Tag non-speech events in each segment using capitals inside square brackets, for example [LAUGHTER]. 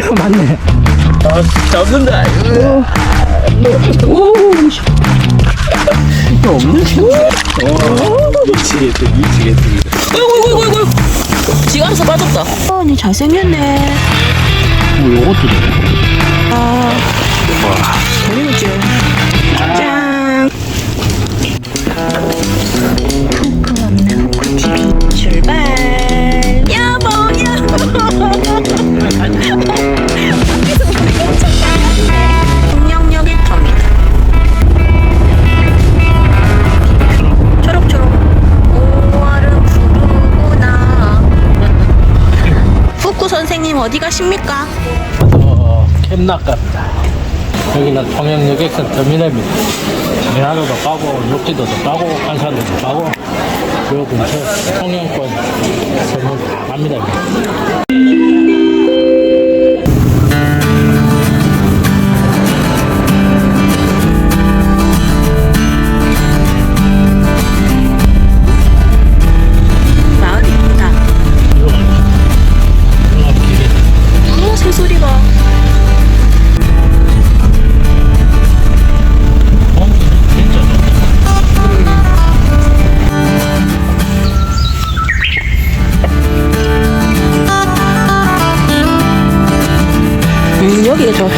전망대가 많네. 아, 잡는다. 오, 이거 없는 친구야. 미치겠다, 미치겠다. 어이구 어이구 어이구 알아서 빠졌다 어, 니 잘생겼네 뭐, 요것도 돼. 아 재밌지 짠 출발 선생님 어디 가십니까? 어, 캠락 갑니다. 여기는 통영역에서 터미널입니다. 미나도도 가고, 육지도도 가고, 한산도도 가고, 요 근처 통영권 다 갑니다.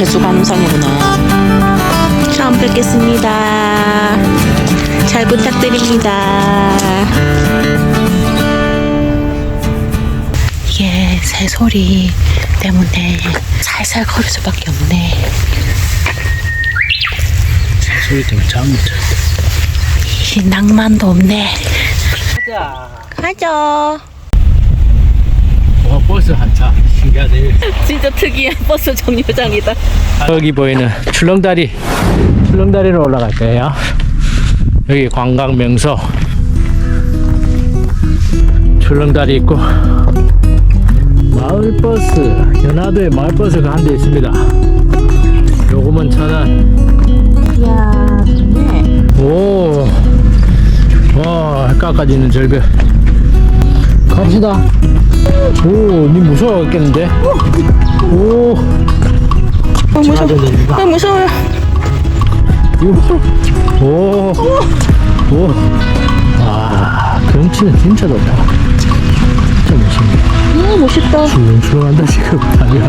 여기가 저 해수감성이구나. 처음 뵙겠습니다. 잘 부탁드립니다. 이게 새소리 때문에 살살 거릴 수밖에 없네. 소리 때문에 잠못 자. 이 낭만도 없네. 가자. 가자 와, 버스 한차. 신기하네. 진짜 특이한 [LAUGHS] 버스 정류장이다. 여기 보이는 출렁다리. 출렁다리로 올라갈 거예요. 여기 관광 명소. 출렁다리 있고. 마을버스. 연화도에 마을버스가 한 대 있습니다. 요금은 천원. 이야 좋네. 오, 와, 깎아지는 절벽. 갑시다. 오, 니 무서웠겠는데? 오, 어, 무서워. 어, 무서워요 이거, 오, 오, 와, 경치는 진짜 좋다. 진짜 멋있네. 아 멋있다 출렁출렁한다, 지금. 다리가.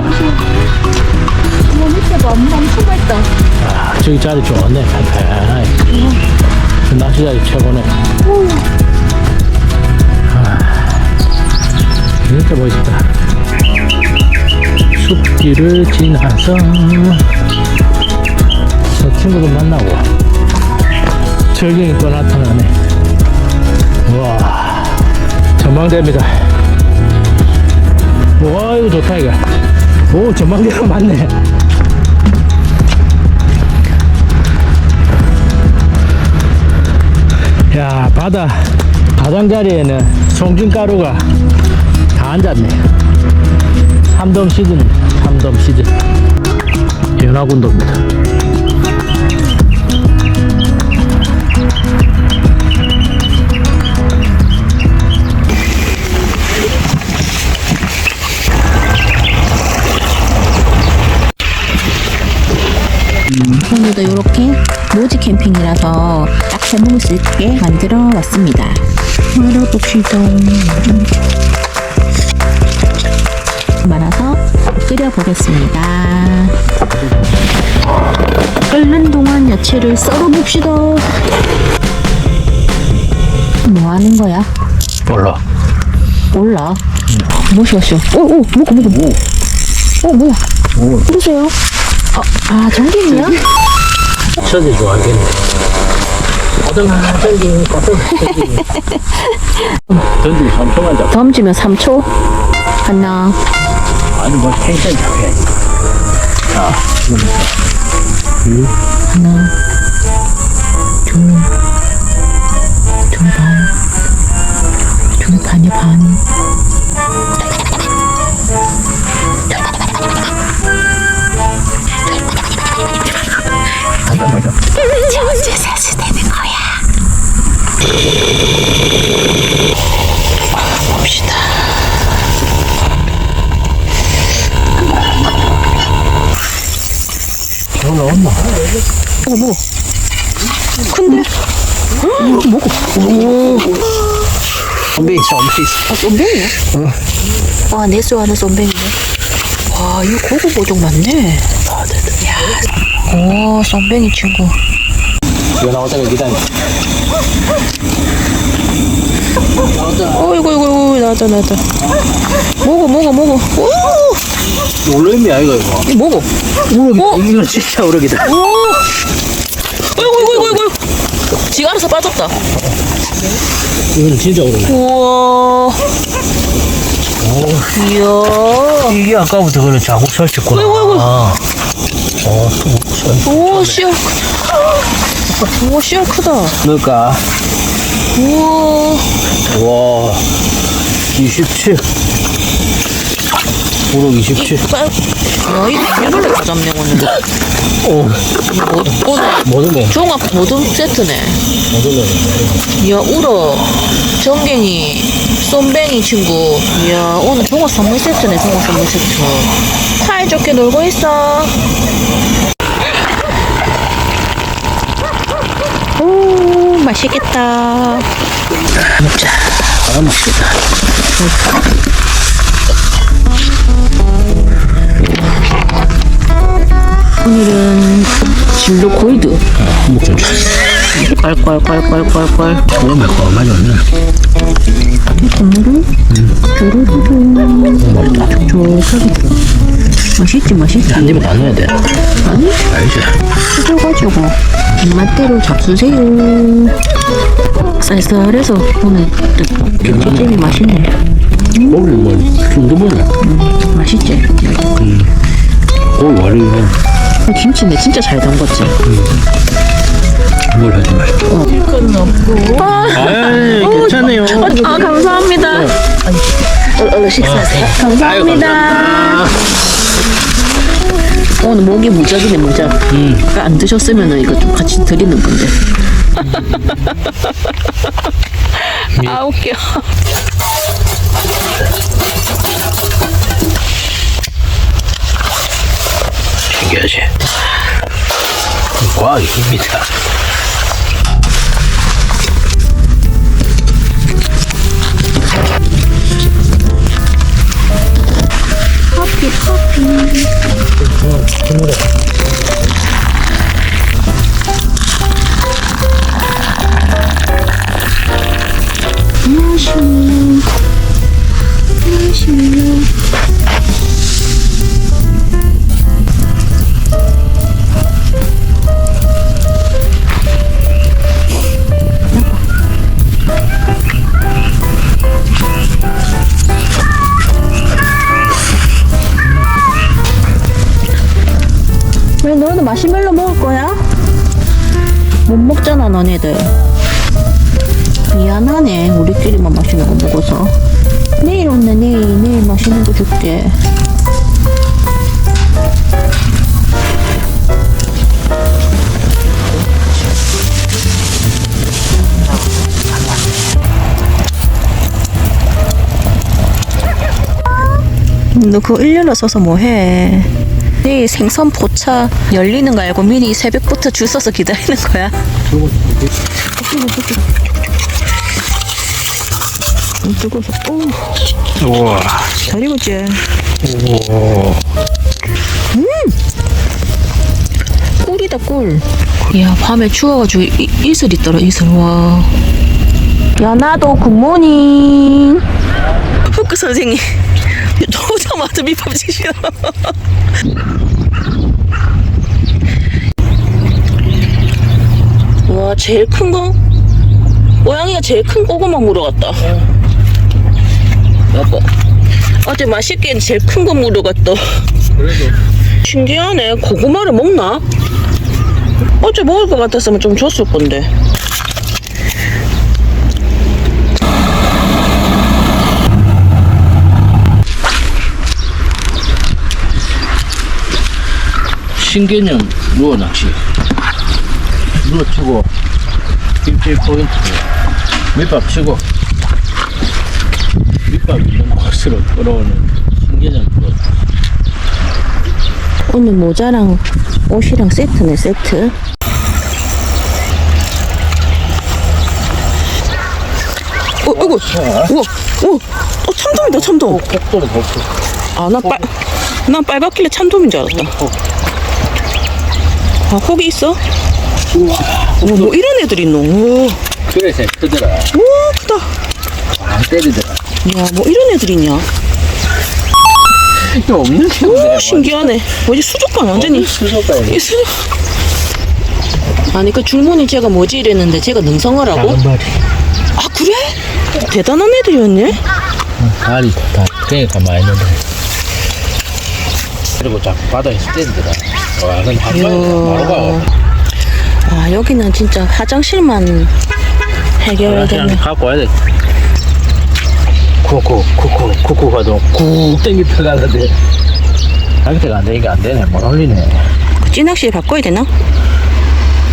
뭐 밑에 봐 엄청 밝다 아, 저기 자리 좋네. 편편하게. 저 낚시 자리 최고네. 아, 진짜 멋있다. 숲길을 지나서 저 친구도 만나고 절경이 또 나타나네. 와, 전망대입니다. 와, 이거 좋다, 이거. 오, 전망대가 많네. 야 바다 가장자리에는 송진가루가 다 앉았네 삼돔 시즌 삼돔 시즌 연화군도입니다 오늘도 이렇게 노지 캠핑이라서 딱 해먹을 수 있게 만들어 왔습니다. 열어봅시다. 말아서 끓여보겠습니다. 끓는 동안 야채를 썰어봅시다. 뭐 하는 거야? 몰라 몰라. 뭐시었어? 오, 오, 뭐고, 뭐고, 뭐. 어, 뭐야? 누구세요? 어, 아, 정빈이야? 저도 좋아하겠네 던진 던진 던진 3초만 잡 덤지면 3초. 하나, 아니 뭐 텐션 잡혀야지 자 하나, 둘, 둘 반, 둘 반이 반. 이제 언제 세수되는 거야? 올라왔나? 먹어 먹어 큰데? 헉, 먹어 오 선배이, 선배이. 아, 쏨뱅이야? 와, 내수 안에 쏨뱅이네. 와, 이거 고급 보종 맞네. 아, 네네. 오, 쏨뱅이 친구. 이거 나오다가 기다려. 어이구, 이구, 이구, 나왔다, 나왔다. 먹어, 먹어, 먹어. 오! 놀래미 아이가, 이거. 이거 먹어. 우럭이, 어? 이건 진짜 우럭이다. 오! 어이구, 이구, 이구, 이구. 지가 알아서 빠졌다. 이거는 진짜 우럭이다. 우와. 이야. 이게 아까부터 그런 자국 설치구나. 어이구, 어이구. 아. 어, 설. 오, 씨알 크다. 오, 씨알 크다. 넣을까? 우와. 와. 27. 우럭 27. 빨. 야, 이거 다 잡네, 오늘. 어, 뭐, 오늘 뭐드네. 종합 모든 세트네. 뭐드네. 이야, 우럭, 정갱이, 쏨뱅이 친구. 이야, 오늘 종합 선물 세트네, 종합 선물 세트. 사이좋게 놀고 있어. 오, 맛있겠다. 먹자. 아, 맛있겠다. 오늘은 진로 골드. 먹자. 꼴꼴꼴꼴꼴꼴. 너무 매콤하지 않네. 맛있다. 촉촉하게. 맛있지, 맛있지. 한 입에 다 넣어야 돼. 아니, 알지? 찢어가지고 입맛대로 잡수세요. 쌀쌀해서 오늘 김치찜이 맛있네. 고기 뭐, 중두번이야. 맛있지? 고기 와리네. 김치네 진짜 잘 담궜지? 뭘 하지 말자. 아, 아이, 괜찮네요. 아 감사합니다. 얼- 얼른 식사하세요. 감사합니다. 오늘 목이 무적이네 무적. 음. 아까 안 드셨으면 이거 좀 같이 드리는 건데. [LAUGHS] 아 웃겨. 과학의 힘이다. 커피 커피. 안녕하세요. 안녕하세요. 너네들 미안하네 우리끼리만 맛있는 거 먹어서. 내일 온네 내일 내일 맛있는 거 줄게. 너 그거 1년을 써서 뭐해 내일 생선 포차 열리는 거 알고 미리 새벽부터 줄 서서 기다리는 거야 뜨거워서 오 우와. 잘 익었지? 우와. 꿀이다 꿀. 이야 밤에 추워가지고 이, 이슬 있더라 이슬 와. 연아도 굿모닝. 후크 선생님 오자마자 밑밥 치시나. 와 제일 큰 거? 모양이가 제일 큰 고구마 물어갔다. 여보. 어제 맛있게 제일 큰 거 물어갔다. 그래도 신기하네. 고구마를 먹나? 어제 먹을 것 같았으면 좀 줬을 건데. 신개념 루어 낚시. 루어 치고 일주일 포인트 밑밥 치고 밑밥 있는 곳으로 끌어오는 신개념 루어. 오늘 모자랑 옷이랑 세트네 세트 어, 이거, 우와, 우와, 어, 참돔이다, 참돔. 폭도로 폭도. 아, 나 빨, 난 빨갛길래 참돔인 줄 알았다. 아, 거기 있어? 우와, 뭐 이런 애들 있노? 우와, 그래서 크더라. 우와, 크다. 안 때리더라. 야, 뭐 이런 애들 있냐? 또 없는 게 없네. 오, 신기하네. 뭐지, 수족관 완전히. 수족관이. 이 수족. 아니, 그 줄무늬 제가 뭐지 이랬는데 제가 능성어라고? 아, 그래? 대단한 애들이었네? 발이 다 그러니까 많이 있는데. 그리고 자꾸 바다에서 때리더라. 와, 근데 한 방에 바로 가. 아, 여기는 진짜 화장실만 그냥 해결되네. 갖고 와야 돼. 쿠쿠, 쿠쿠, 쿠쿠 가도 꾹 땡기 들어가는데. 상태가 안 되니까 안 되네. 못 올리네. 찌낚시 바꿔야 되나?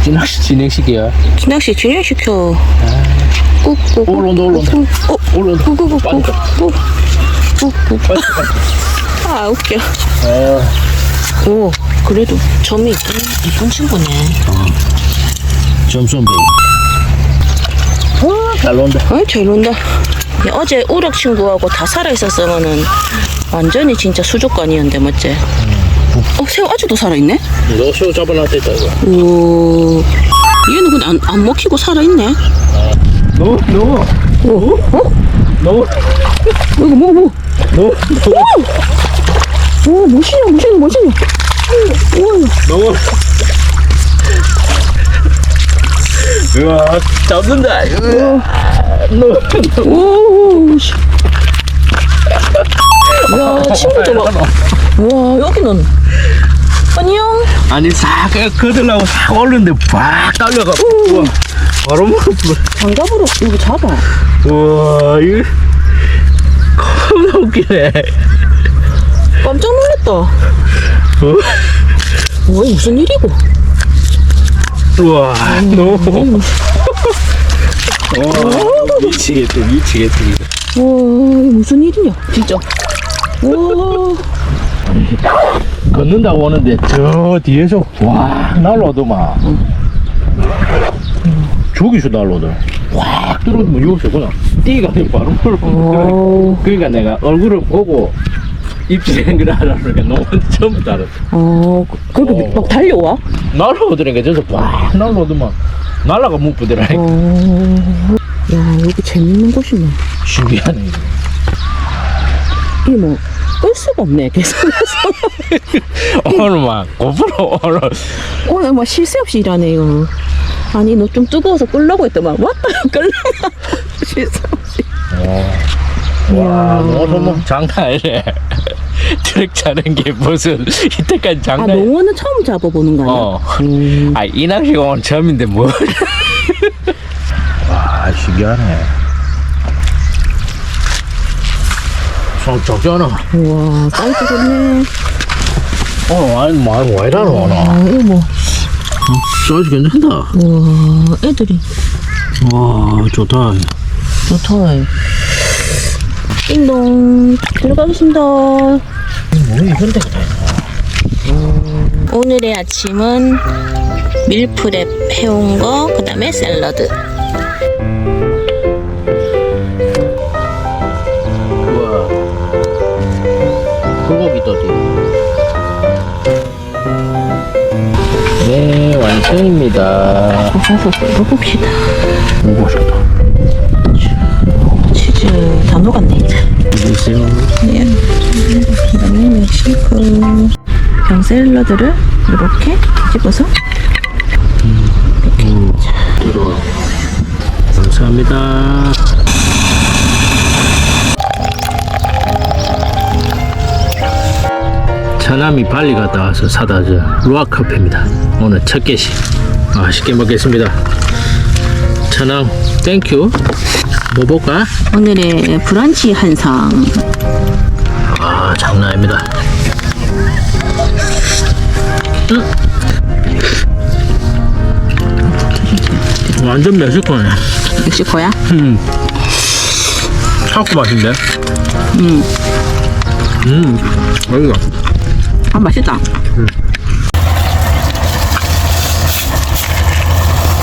진낚시 진행시켜요. 찌낚시 진행시켜. 꾹꾹. 올라온다, 올라온다. 어, 올라온다. 꾹꾹꾹. 빨리 가. 꾹. 꾹꾹. 아, 웃겨. 어, 오, 그래도 점이 이쁜, 이쁜 친구네. 점수는 어, 잘 논다. 어이, 잘 논다. 야, 어제 우럭 친구하고 다 살아있었으면은 완전히 진짜 수족관이었는데, 맞지? 어, 새우 아직도 살아있네? 너 새우 잡아놨다 이거. 오, 얘는 근데 안, 안 먹히고 살아있네? 너, 너, 어? 어? 너, 이거 뭐, 뭐? 너, 오, 멋이냐, 멋이냐, 멋이냐. 우와, 너. 우와, 잡는다. 으아, 너, 오, 씨. 야, 친구도 막. 와, 여기는. 안녕. 아니 싹 거들라고 싹 올렸는데 팍 달려가. 우와, 바로 먹어. 장갑으로 여기 잡아. 우와, 이거 겁나 웃기네. 깜짝 놀랐다. 어? 와, 이거 무슨 일이고? 우와, 너. 와, 미치겠다, 미치겠다. 와, 이거 무슨 일이냐, 진짜. 와, 걷는다고 오는데 저 뒤에서 와 날라오더만 저기서 날라오더라 확 들어오더만 여기서 그냥 띠가 아니고 바로. 그러니까 내가 얼굴을 보고 입질한 걸 알아보니까 너무 [LAUGHS] 처음부터 알았어 어, 그렇게 어. 막 달려와? 날라오더니까 저기서 확 날라오더만 날라가 묵부더라 어, 야, 여기 재밌는 곳이네. 신기하네 이거. 이게 뭐, 끌 수가 없네, 계속해서. [LAUGHS] 오늘 막 고프로 오늘 오늘 뭐쉴새 없이 일하네요. 아니, 너 좀 뜨거워서 끌려고 했더만, 왔다. [LAUGHS] 쉴새 없이. 와 오늘 뭐 장난 아니네 [LAUGHS] 트랙 차는 게 무슨 이때까지 아, 장난 농어는 처음 잡아보는 거 아니야? 어. 음. 아, 이 낚시가 오늘 처음인데 뭐. [LAUGHS] 와, 신기하네. 손 적잖아. 우와, 사이즈 좋네. 어, 뭐, 아니, 왜 이러노, 오늘. 아, 이거 뭐, 사이즈 괜찮다. 우와, 애들이 와, 좋다. 좋다. 띵동, 들어가겠습니다. 뭐, 이런 데가 다 있나? 오늘의 아침은 밀프렙 해온 거, 그 다음에 샐러드. 우와. 불고기 떠지. 네, 완성입니다. [LAUGHS] 먹어봅시다. 오, 맛있다. 치즈 다 녹았네, 이제. 드세요. 예. 그 다음에 멕시코. 병 샐러드를 이렇게 뒤집어서 감사합니다. 차남이 발리 갔다 와서 사다 준 루아 커피입니다. 오늘 첫 개씩 맛있게 먹겠습니다. 차남 땡큐. 뭐 볼까? 오늘의 브런치 한상. 아 장난 아닙니다. 음. 완전 멕시코네. 멕시코야? 음. 타코 맛인데? 음. 음. 어이가. 아, 맛있다.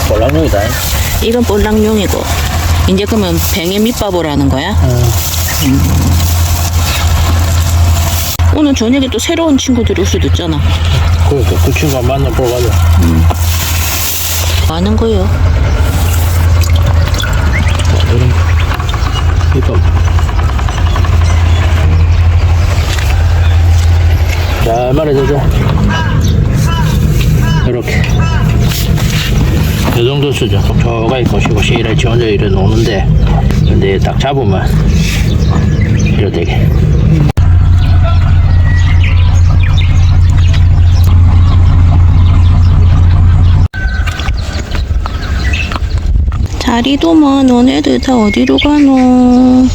볼랑용이다. 이건 볼랑용이고. 이제 그러면 뱅에 밑밥을 하는 거야? 음. 오늘 저녁에 또 새로운 친구들이 올 수도 있잖아. 그러니까 그 친구 한 만나보러 가자. 뭐 하는 거예요? 이거. 잘 말해줘 수준. 촉촉하게 고시고시 이래 지 혼자 이래 노는데, 근데 딱 잡으면, 이래 되게. 자리도 뭐 너네들 다 어디로 가노?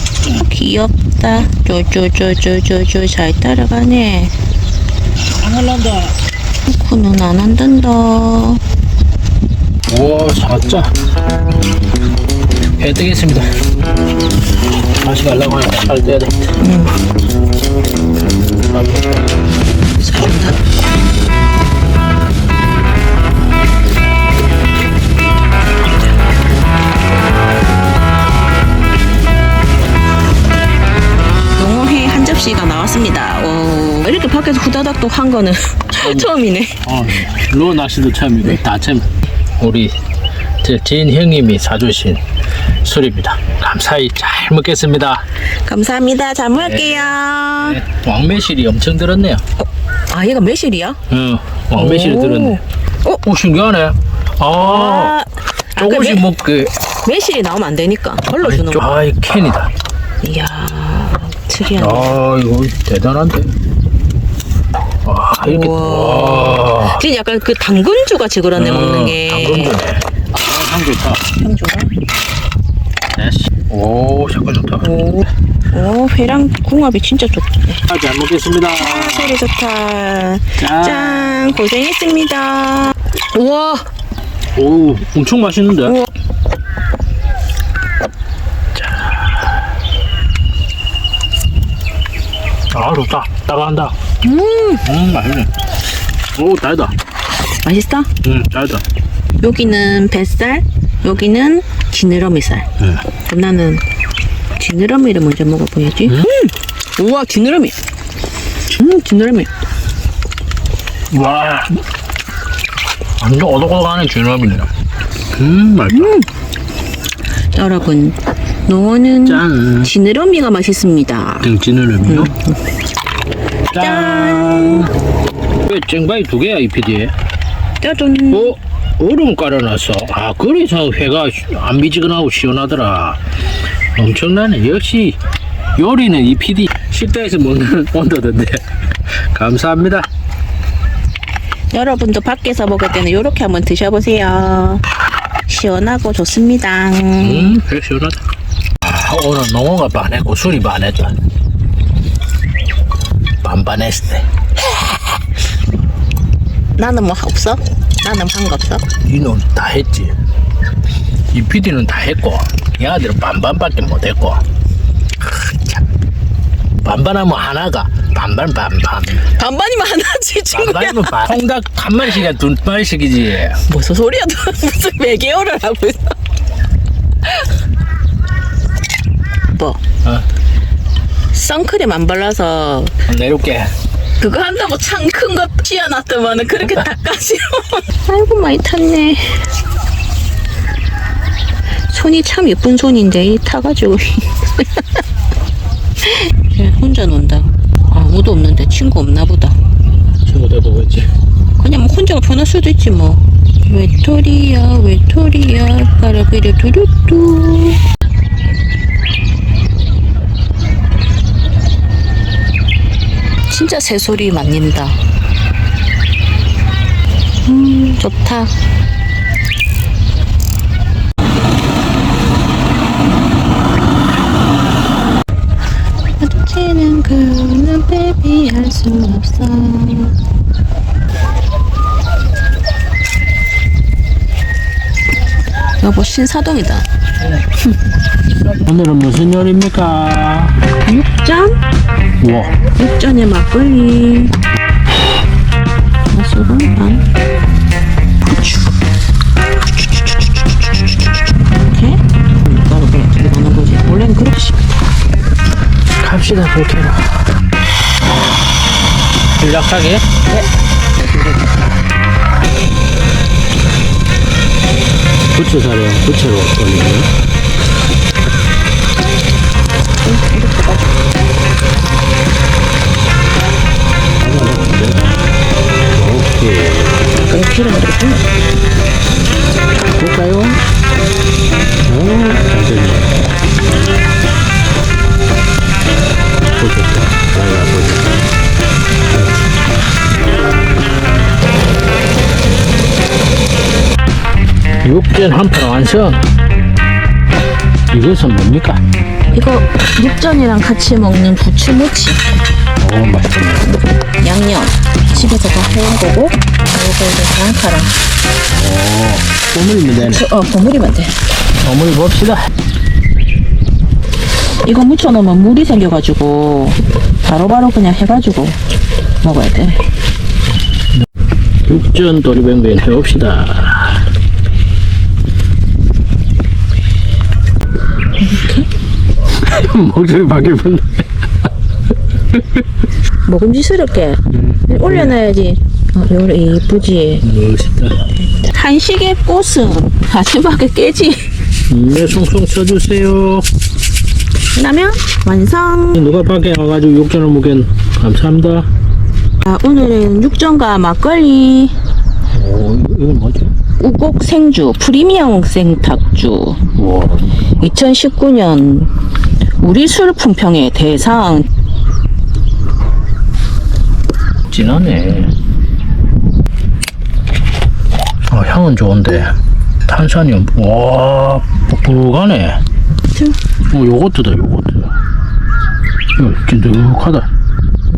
귀엽다. 쪼쪼쪼쪼쪼쪼 잘 따라가네. 안 할란다. 쿠는 안 한단다. 우와, 사자. 해 뜨겠습니다. 다시 가려고 하니까 잘 떼야 돼. 잘한다. 농어회 한 접시가 나왔습니다. 오, 이렇게 밖에서 후다닥 또 한 거는 처음이네. [LAUGHS] 어, 로 낚시도 처음이고 다 처음. 우리 제 지인 형님이 사주신 술입니다. 감사히 잘 먹겠습니다. 감사합니다. 잘 먹을게요. 왕매실이 엄청 들었네요. 아, 얘가 매실이야? 어, 왕매실이 오. 들었네. 어? 오, 신기하네. 아, 아, 조금씩 매- 먹그. 매실이 나오면 안 되니까 걸러 주는 거. 아, 이 캔이다. 이야, 특이하네. 아, 이거 대단한데. 와, 이렇게. 우와. 와. 진짜 약간 그 당근주 같이 그러네 먹는 게. 당근주네. 아, 향 좋다. 향주가? 됐어. 오, 색깔 좋다. 오, 오, 회랑 궁합이 진짜 좋네. 아, 잘 먹겠습니다. 아, 소리 좋다. 짠. 짠, 고생했습니다. 우와, 오, 엄청 맛있는데? 우와. 아, 좋다. 따가한다. 음, 음, 맛있네. 오, 달다. 맛있어? 음, 달다. 여기는 뱃살, 여기는 지느러미살. 음. 그럼 나는 지느러미를 먼저 먹어보야지. 음. 우와, 지느러미. 음, 지느러미. 와. 완전 오독오독하네, 주놈이네. 음, 맛있다. 여러분, 농어는 짠. 지느러미가 맛있습니다. 등지느러미요. 짠. 왜 쟁바이 두 개야, 이 PD에? 짜잔. 어? 얼음 깔아놨어. 아, 그래서 회가 안 미지근하고 시원하더라. 엄청나네. 역시 요리는 이 PD 식당에서 먹는 [LAUGHS] 온도던데. 감사합니다. 여러분도 밖에서 먹을 때는 이렇게 한번 드셔보세요. 시원하고 좋습니다. 음, 회 시원하다. 아, 오늘 농어가 반했고 술이 반했다. 반반했을 때. 나는 뭐 없어? 나는 한거 없어? 이놈 다 했지. 이 PD는 다 했고, 얘네들은 반반밖에 못 했고. 크, 참. 반반하면 하나가 반반 반반. 반반이면 하나지 친구야. 반반이면 반. 통닭 한 마리씩이야 두 마리씩이지. 무슨 소리야? 너 [LAUGHS] 무슨 매개어를 하고 있어? 뭐? 어, 선크림 안 발라서 내려올게. 그거 한다고 창 큰거 씌워놨더만은 그렇게 [LAUGHS] 닦아지로 [LAUGHS] 아이고 많이 탔네. 손이 참 예쁜 손인데 이 타가지고. [LAUGHS] 혼자 논다. 아무도 없는데 친구 없나 보다. 친구들 보고 있지. 그냥 뭐 혼자가 편할 수도 있지 뭐. 외톨이야 외톨이야. 까라비를 두루뚜 진짜 새소리 맞는다. 음 좋다. 어찌는 그는 대비할 수 없어. 여보 신사동이다 오늘은 무슨 요리입니까? 육전? 우와. 육전에 막걸리 반, 반. 부추. 이렇게. 바로 그냥 두개 넣는 거지. 원래는 그렇게 씹. 갑시다 볼게로 일락하게 네 부추사령 부채로 올리고요 뿌려. 볼까요? 오, 잘 됐네. 보셨다. 나야 보셨다. 육전 한 판 완성. 이것은 뭡니까? 이거 육전이랑 같이 먹는 부추무치. 오, 맛있겠네. 양념. 집에서 다 해온 거고. 이거 이제 장카랑. 버무리면 되네. 어, 버무리면 돼. 버무리 봅시다. 이거 묻혀놓으면 물이 생겨가지고 바로바로 그냥 해가지고 먹어야 돼. 육전 도리뱅뱅 해봅시다. [LAUGHS] 목소리 바뀔 뻔. 먹음직스럽게 올려놔야지. 어, 요래 이쁘지. 멋있다. 한식의 꽃은 마지막에 깨지. 네, 송송 쳐주세요. 라면 완성. 누가 밖에 와가지고 육전을 먹긴 감사합니다. 자, 오늘은 육전과 막걸리, 오, 이건 뭐지? 우곡 생주, 프리미엄 생탁주. 와, 2019년 우리 술 품평의 대상. 진하네. 어, 향은 좋은데 탄산이 없- 와, 뻑뻑하네. 어, 요거트다, 요거트. 이거 찐득하다.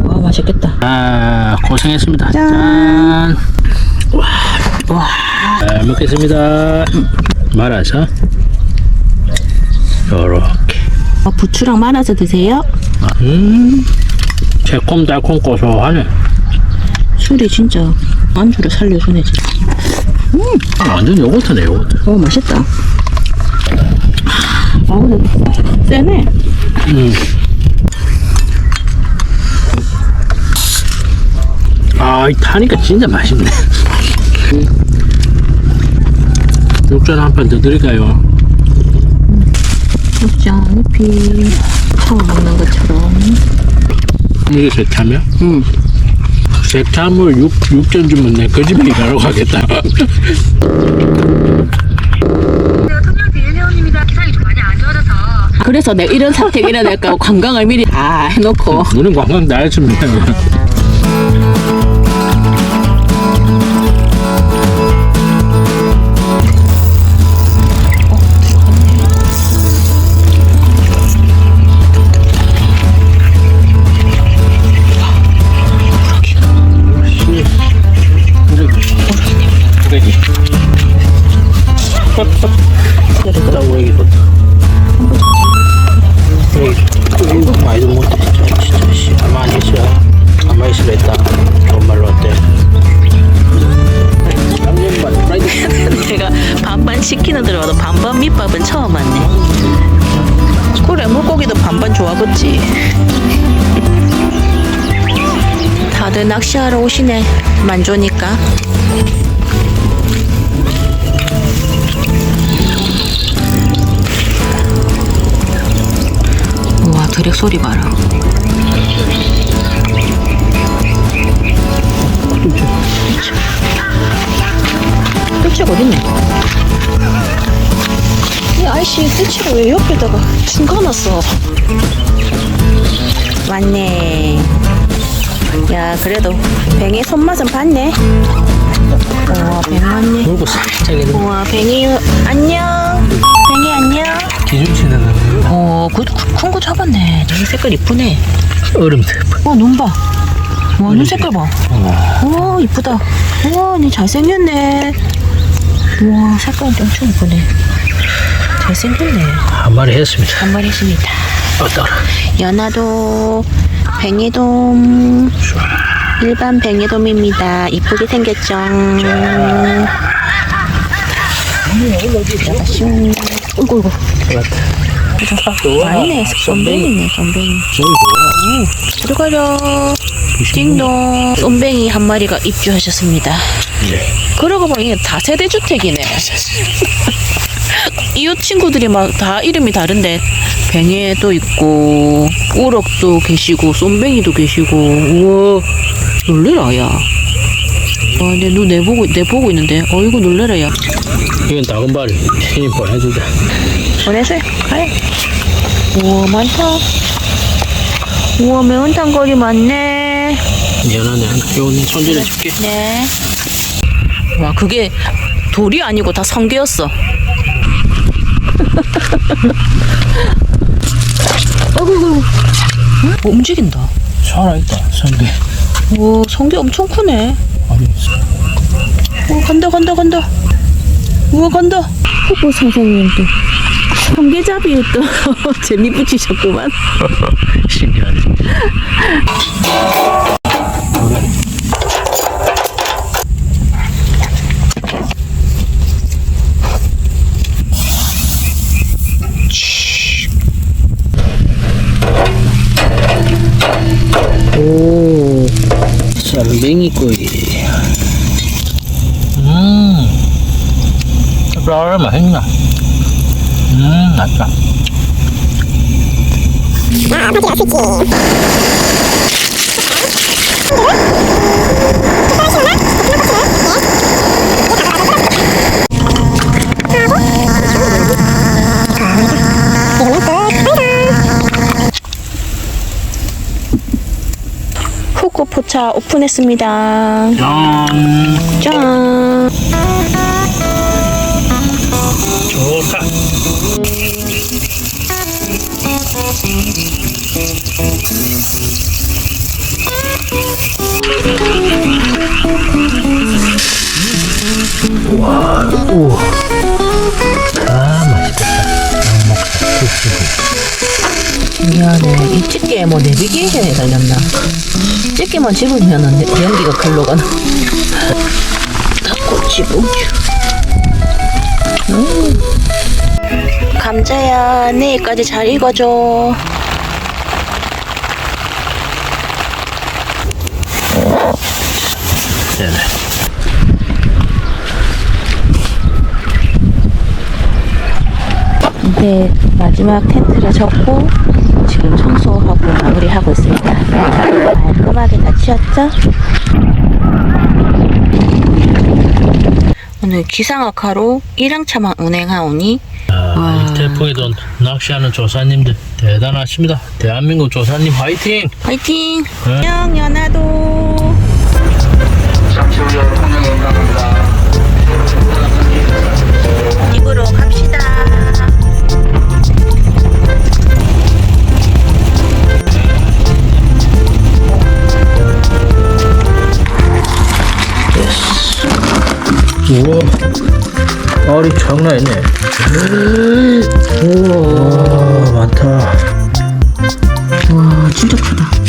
와, 맛있겠다. 아, 고생했습니다. 짠. 짠. 와, 와. 잘 먹겠습니다. 말아서. 요렇게. 어, 부추랑 말아서 드세요. 음, 새콤달콤 고소하네. 술이 진짜 안주를 살려주네, 진짜. 완전 요거트네, 요거트. 어, 맛있다. 아, 근데 세네. 음. 아, 이 타니까 진짜 맛있네. 육전 한 판 더 드릴까요? 짠, 잎이 처음 먹는 것처럼. 이게 새참이야? 응. 새참을 육, 육전 주면 내그 집에 일하러 가겠다. 그래서 내가 이런 선택 일어날까 관광을 미리 다 해놓고. 우린 관광 다 했습니다. 다들 낚시하러 오시네. 만조니까. 우와 드랙 소리 봐라. 끝이 어딨네? 이 아이씨 끝이를 왜 옆에다가 튕겨놨어? 맞네. 야 그래도 뱅이 손맛은 봤네. 우와 뱅 왔네. 물고 살짝 이렇게 우와 뱅이 안녕. 뱅이 안녕. 기준치는 어, 그큰 거 잡았네. 되게 색깔 이쁘네. 얼음 덮어 와, 눈 봐. 와, 눈 색깔 봐. 와, 이쁘다. 와, 니 잘생겼네. 와, 색깔이 엄청 이쁘네. 잘생겼네. 한 마리 했습니다 한 마리 했습니다. 어떠라 연화도, 뱅이돔, 일반 뱅에돔입니다. 이쁘게 생겼죠. 슝. 어이구, 어이구. 아니네, 쏨뱅이네, 쏨뱅이. 들어가려. 띵동. 쏨뱅이 한 마리가 입주하셨습니다. 그러고 보니 다세대 주택이네. 이웃 친구들이 막 다 이름이 다른데 뱅에도 있고 우럭도 계시고 쏨뱅이도 계시고 우와 놀래라 야. 와, 내 눈 내보고 내보고 있는데 어이구 놀래라 야. 이건 다금바리. 힘 보내주자. 보내세요. 가요. 우와 많다. 우와 매운탕 거리 많네. 미안하네. 이건 손질해줄게. 네. 와 그게 돌이 아니고 다 성게였어. 어구 뭐 움직인다. 살아있다. 성게. 우와 성게 엄청 크네. 아니, 우와 간다 간다 간다. 우와 간다. 후보 선생님도 성게잡이 또 재미 붙이셨구만. 신기하네. 오, 쌈뱅이 꼬리. 음, 쌀 맛있나? 음, 맛있다. 후쿠 포차 오픈했습니다. 짠. 짠. 이 집게 뭐 내비게이션에 달렸나? 집게만 집으면 연기가 글로 가나? 닭꼬치 우주. 음. 감자야, 내일까지 잘 익어줘. 네네. 이제 마지막 텐트를 쳤고 지금 청소하고 마무리하고 있습니다. 깔끔하게 다 치웠죠? 오늘 기상악화로 1항차만 운행하오니 아, 이 태풍에도 낚시하는 조사님들 대단하십니다. 대한민국 조사님 화이팅! 화이팅! 네. 안녕 연하도 집으로 우와. 알이 장난 아니네. 우와, 우와 많다. 와 진짜 크다.